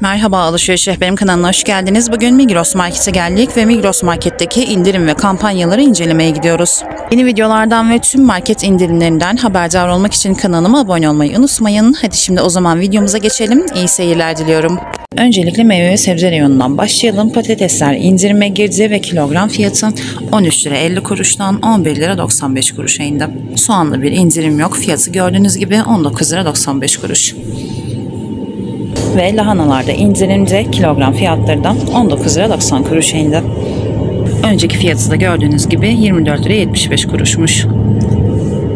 Merhaba Alışveriş Rehberim kanalına hoş geldiniz. Bugün Migros Market'e geldik ve Migros Market'teki indirim ve kampanyaları incelemeye gidiyoruz. Yeni videolardan ve tüm market indirimlerinden haberdar olmak için kanalıma abone olmayı unutmayın. Hadi şimdi o zaman videomuza geçelim. İyi seyirler diliyorum. Öncelikle meyve ve sebze reyonundan başlayalım. Patatesler indirime girdi ve kilogram fiyatı 13 lira 50 kuruştan 11 lira 95 kuruşa indi. Soğanlı bir indirim yok. Fiyatı gördüğünüz gibi 19 lira 95 kuruş ve lahanalarda indirimde kilogram fiyatları da 19 lira 90 kuruşa indi. Önceki fiyatı da gördüğünüz gibi 24 lira 75 kuruşmuş.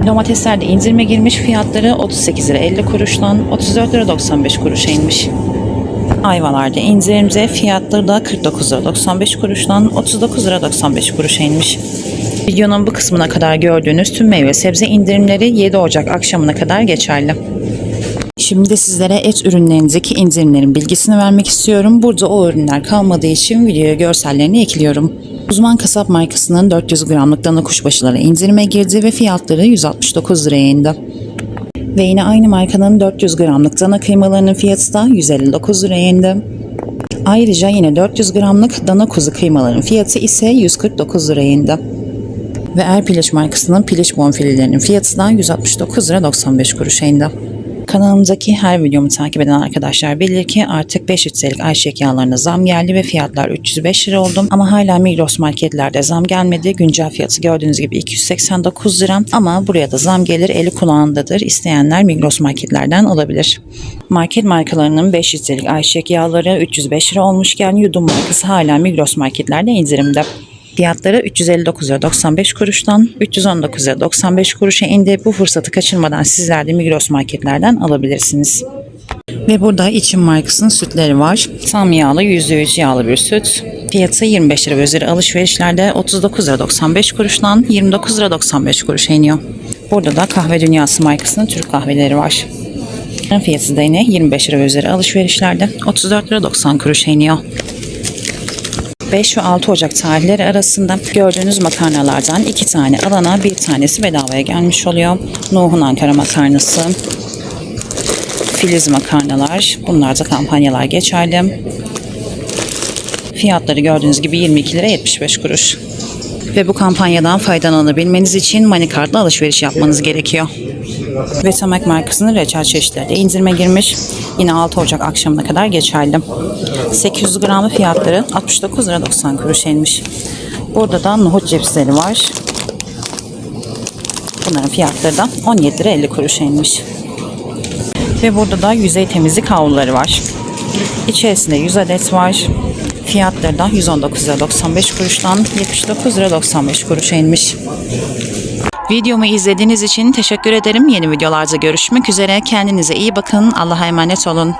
Domateslerde indirime girmiş fiyatları 38 lira 50 kuruştan 34 lira 95 kuruşa inmiş. Ayvalarda indirimde fiyatları da 49 lira 95 kuruştan 39 lira 95 kuruşa inmiş. Videonun bu kısmına kadar gördüğünüz tüm meyve sebze indirimleri 7 Ocak akşamına kadar geçerli. Şimdi sizlere et ürünlerinizdeki indirimlerin bilgisini vermek istiyorum. Burada o ürünler kalmadığı için videoya görsellerini ekliyorum. Uzman Kasap markasının 400 gramlık dana kuşbaşıları indirime girdi ve fiyatları 169 liraya indi. Ve yine aynı markanın 400 gramlık dana kıymalarının fiyatı da 159 liraya indi. Ayrıca yine 400 gramlık dana kuzu kıymaların fiyatı ise 149 liraya indi. Ve Erpiliç markasının piliç bonfilelerinin fiyatı da 169 lira 95 kuruşa indi. Kanalımdaki her videomu takip eden arkadaşlar bilir ki artık 5 litrelik ayçiçek yağlarına zam geldi ve fiyatlar 305 lira oldu. Ama hala Migros marketlerde zam gelmedi. Güncel fiyatı gördüğünüz gibi 289 lira ama buraya da zam gelir eli kulağındadır. İsteyenler Migros marketlerden alabilir. Market markalarının 5 litrelik ayçiçek yağları 305 lira olmuşken Yudum markası hala Migros marketlerde indirimde. Fiyatları 359 lira 95 kuruştan 319 lira 95 kuruşa indi. Bu fırsatı kaçırmadan sizler de Migros marketlerden alabilirsiniz. Ve burada içim markasının sütleri var. Tam yağlı, %100 yağlı bir süt. Fiyatı 25 lira üzeri alışverişlerde 39 lira 95 kuruştan 29 lira 95 kuruşa iniyor. Burada da Kahve Dünyası markasının Türk kahveleri var. Fiyatı da yine 25 lira üzeri alışverişlerde 34 lira 90 kuruşa iniyor. 5 ve 6 Ocak tarihleri arasında gördüğünüz makarnalardan iki tane alana bir tanesi bedavaya gelmiş oluyor. Nuh'un Ankara makarnası, Filiz makarnalar, bunlar da kampanyalar geçerli. Fiyatları gördüğünüz gibi 22 lira 75 kuruş. Ve bu kampanyadan faydalanabilmeniz için Manikart'la alışveriş yapmanız gerekiyor. Vetamak markasının reçel çeşitleri de indirime girmiş. Yine 6 Ocak akşamına kadar geçerli. 800 gramı fiyatları 69 lira 90 kuruş inmiş. Burada da nohut cipsleri var. Bunların fiyatları da 17 lira 50 kuruş inmiş. Ve burada da yüzey temizlik havluları var. İçerisinde 100 adet var. Fiyatları da 119 lira 95 kuruştan 79 lira 95 kuruşa inmiş. Videomu izlediğiniz için teşekkür ederim. Yeni videolarda görüşmek üzere. Kendinize iyi bakın. Allah'a emanet olun.